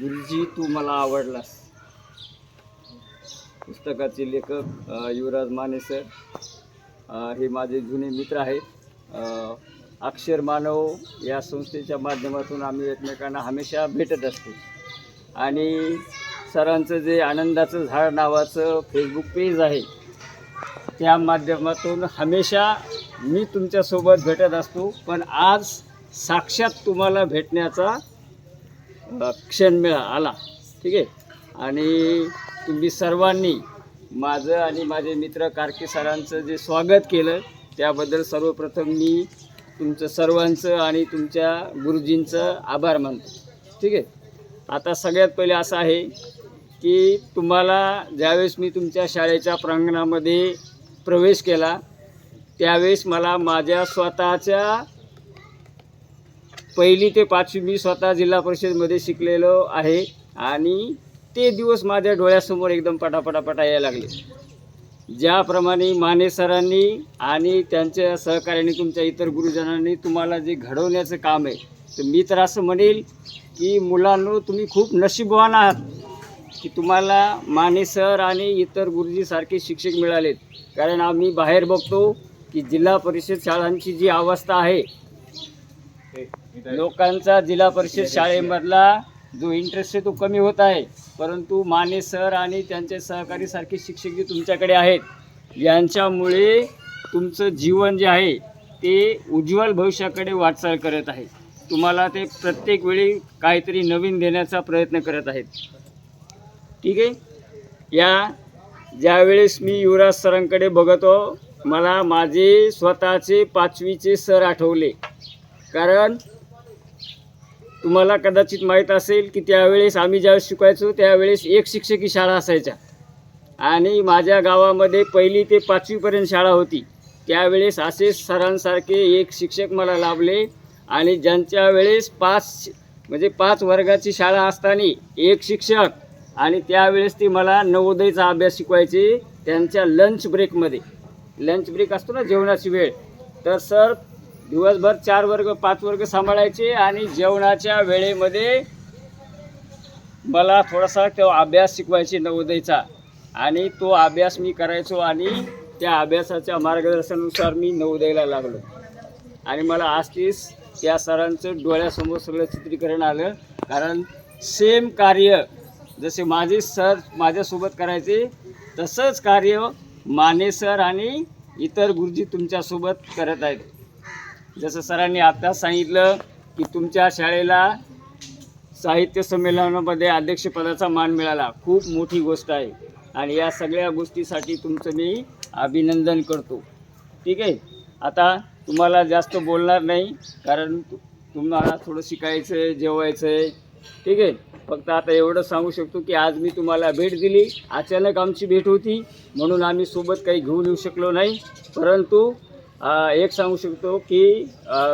गुरुजी तू मला आवडलास. पुस्तकाचे लेखक युवराज माने सर हे माझे जुने मित्र आहेत. अक्षर मानव या संस्थेच्या माध्यमातून आम्ही एकमेकांना हमेशा भेटत असतो. आणि सरांचं जे आनंदाचं झाड नावाचं फेसबुक पेज आहे त्या माध्यमातून हमेशा मी तुमच्यासोबत भेटत असतो. पण आज साक्षात तुम्हाला भेटण्याचा क्षण मिळा आला. ठीक आहे? आणि तुम्ही सर्वांनी माझं आणि माझे मित्र कारके सरांचं जे स्वागत केलं त्याबद्दल सर्वप्रथम मी तुमचं सर्वांचं आणि तुमच्या गुरुजींचं आभार मानतो. ठीक आहे? आता सगळ्यात पहिले असं आहे की तुम्हाला ज्यावेळेस मी तुमच्या शाळेच्या प्रांगणामध्ये प्रवेश केला त्यावेळेस मला माझ्या स्वतःच्या पहिली ते पाचवी मी स्वतः जिल्हा परिषदमध्ये शिकलेलो आहे आणि ते दिवस माझ्या डोळ्यासमोर एकदम पटापटापटा यायला लागले. ज्याप्रमाणे माने सरांनी आणि त्यांच्या सहकार्याने तुमच्या इतर गुरुजनांनी तुम्हाला जे घडवण्याचं काम आहे तर मी तर असं म्हणेल की मुलांनो तुम्ही खूप नशीबवान आहात की तुम्हाला माने सर आणि इतर गुरुजीसारखे शिक्षक मिळालेत. कारण आम्ही बाहेर बघतो की जिल्हा परिषद शाळांची जी अवस्था आहे लोकांचा जिल्हा परिषद शाळेमधला जो इंटरेस्ट आहे तो कमी होत आहे. परंतु माने सर आणि त्यांचे सहकारी सारखे शिक्षक जे तुमच्याकडे आहेत यांच्यामुळे तुमचं जीवन जे आहे ते उज्ज्वल भविष्याकडे वाटचाल करत आहे. तुम्हाला ते प्रत्येक वेळी काहीतरी नवीन देण्याचा प्रयत्न करत आहेत. ठीक आहे? या ज्यावेळेस मी युवराज सरांकडे बघतो मला माझे स्वतःचे पाचवीचे सर आठवले. कारण तुम्हाला कदाचित माहीत असेल की त्यावेळेस आम्ही ज्यावेळेस शिकायचो त्यावेळेस एक शिक्षकी शाळा असायच्या. आणि माझ्या गावामध्ये पहिली ते पाचवीपर्यंत शाळा होती. त्यावेळेस असे सरांसारखे एक शिक्षक मला लाभले आणि ज्यांच्या वेळेस पाच म्हणजे पाच वर्गाची शाळा असताना एक शिक्षक आणि त्यावेळेस ते मला नवोदयचा अभ्यास शिकवायचे त्यांच्या लंच ब्रेकमध्ये लंच ब्रेक असतो ना जेवणाची वेळ. तर सर दिवसभर चार वर्ग पाच वर्ग सांभाळायचे आणि जेवणाच्या वेळेमध्ये मला थोडासा तो अभ्यास शिकवायचे नवोदयचा आणि तो अभ्यास मी करायचो आणि त्या अभ्यासाच्या मार्गदर्शनानुसार मी नवोदयला लागलो. आणि मला आज तीस त्या सरांचं डोळ्यासमोर सगळं चित्रीकरण आलं. कारण सेम कार्य जसे माझे सर माझ्यासोबत करायचे तसंच कार्य माने सर आणि इतर गुरुजी तुमच्यासोबत करत आहेत. जसं सरांनी आता सांगितलं की तुमच्या शाळेला साहित्य संमेलनामध्ये अध्यक्षपदाचा मान मिळाला. खूप मोठी गोष्ट आहे. आणि या सगळ्या गोष्टीसाठी तुमचं मी अभिनंदन करतो. ठीक आहे? आता तुम्हाला जास्त बोलणार नाही कारण तुम्हाला थोडं शिकायचं आहे जेवायचं आहे. ठीक आहे? फक्त आता एवढं सांगू शकतो की आज मी तुम्हाला भेट दिली. अचानक आमची भेट होती. म्हणून आम्ही सोबत काही घेऊन येऊ शकलो नाही. परंतु एक सांगू शकतो की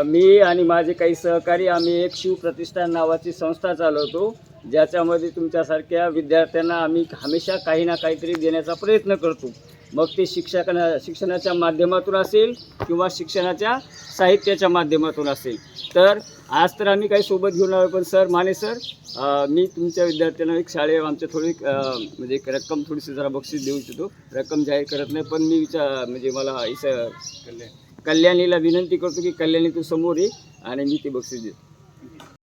मी आणि माझे काही सहकारी आम्ही एक शिवप्रतिष्ठान नावाची संस्था चालवतो. ज्याच्यामध्ये तुमच्यासारख्या विद्यार्थ्यांना आम्ही हमेशा काही ना काहीतरी देण्याचा प्रयत्न करतो. मग ते शिक्षकांना शिक्षणाच्या माध्यमातून असेल किंवा शिक्षणाच्या साहित्याच्या माध्यमातून असेल. तर आज तर आम्ही काही सोबत घेऊन आलो पण सर माने सर मी तुमच्या विद्यार्थ्यांना एक शाळे आमच्या थोडी म्हणजे एक रक्कम थोडीशी जरा बक्षीस देऊ इच्छितो. रक्कम जाहीर करत नाही पण मी विचार म्हणजे मला इथं कल्याणीला विनंती करतो की कल्याणी तू समोर ये आणि मी ते बक्षीस देतो.